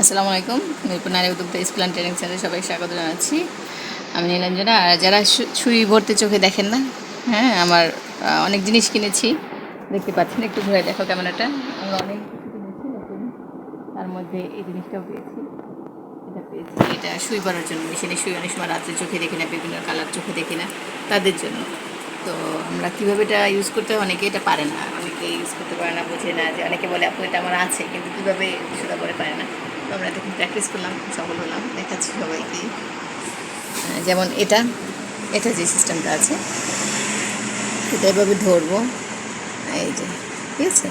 আসসালামু আলাইকুম। মিরপুর নারী উদ্যোক্তা অ্যান্ড ট্রেনিং সেন্টারে সবাই স্বাগত জানাচ্ছি। আমি নীলাঞ্জনা। আর যারা ছুরি ভরতে চোখে দেখেন না হ্যাঁ আমার অনেক জিনিস কিনেছি। দেখতে পাচ্ছেন, একটু ঘুরে দেখো ক্যামেরাটা। আমি অনেক কিনেছি নতুন। তার মধ্যে এই জিনিসটাও পেয়েছি। এটা পেয়েছি। এটা সুই ভরার জন্য মেশিনে শুই অনেক সময় রাত্রে চোখে দেখি না, বিভিন্ন কালার চোখে দেখি না, তাদের জন্য। তো আমরা কীভাবে এটা ইউজ করতে হয়? অনেকে এটা পারে না। অনেকে ইউজ করতে পারে না, বোঝে না যে, অনেকে বলে, আপু, এটা আমার আছে। কিন্তু কীভাবে সেটা করে পারে না? আমরা তখন প্র্যাকটিস করলাম, সফল হলাম, দেখাচ্ছি সবাইকে। যেমন এটা এটা যে সিস্টেমটা আছে এটা এভাবে ধরবো। এই যে, ঠিক আছে?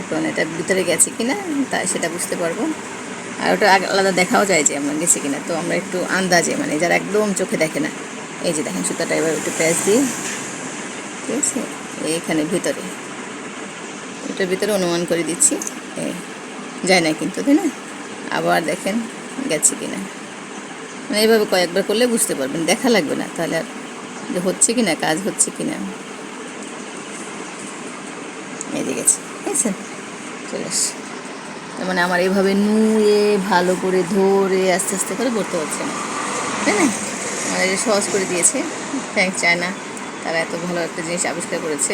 এখন এটা ভিতরে গেছে কিনা, তা সেটা বুঝতে পারব। আর ওটা আলাদা দেখাও যায় যে আমরা গেছে কিনা, তো আমরা একটু আন্দাজে মানে যারা একদম চোখে দেখে না, এই যে দেখেন সুতাটা এবার একটু প্যাচ দিই ঠিক আছে? এইখানে ভিতরে, এটার ভিতরে অনুমান করে দিচ্ছি। যায় না কিন্তু, তাই না? আবার দেখেন গেছে কি না মানে এইভাবে কয়েকবার করলে বুঝতে পারবেন, দেখা লাগবে না, তাহলে আর যে হচ্ছে কি না কাজ হচ্ছে কিনা। এই যে গেছে বুঝছেন চলে আসছে তার মানে আমার এইভাবে নুয়ে, ভালো করে ধরে, আস্তে আস্তে করে পড়তে হচ্ছে না। তাই না? আমাদের এটা সহজ করে দিয়েছে থ্যাংক চায়না। তারা এত ভালো একটা জিনিস আবিষ্কার করেছে।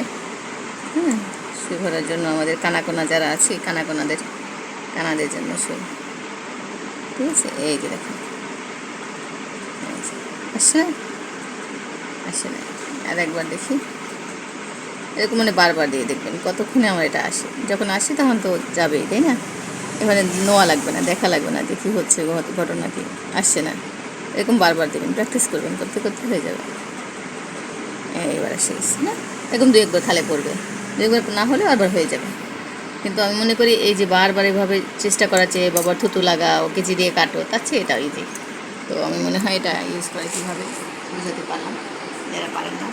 হ্যাঁ সুই ভরার জন্য আমাদের কানাকোনা যারা আছে, কানাকোনাদের, কানাদের জন্য সুই ঠিক আছে এই যে যে। আসছে আসে না। আর একবার দেখি। এরকম মানে বারবার দিয়ে দেখবেন, কতক্ষণে আমার এটা আসে। যখন আসে তখন তো যাবেই, তাই না? এখানে নোয়া লাগবে না, দেখা লাগবে না যে কী হচ্ছে ঘট- ঘটনা কি আসছে না। এরকম বারবার দেবেন, প্র্যাকটিস করবেন, করতে করতে হয়ে যাবে। এবার গেছে না? এরকম দু একবার খালে পড়বে। দু একবার না হলে আবার হয়ে যাবে। কিন্তু আমি মনে করি এই যে বারবার এভাবে চেষ্টা করা চেয়ে বাবার থুতু লাগাও, কেচি দিয়ে কাটো, তার চেয়ে এটা ইজি তো আমি মনে হয় এটা ইউজ করে কীভাবে বুঝাতে পারলাম। যারা পারেন না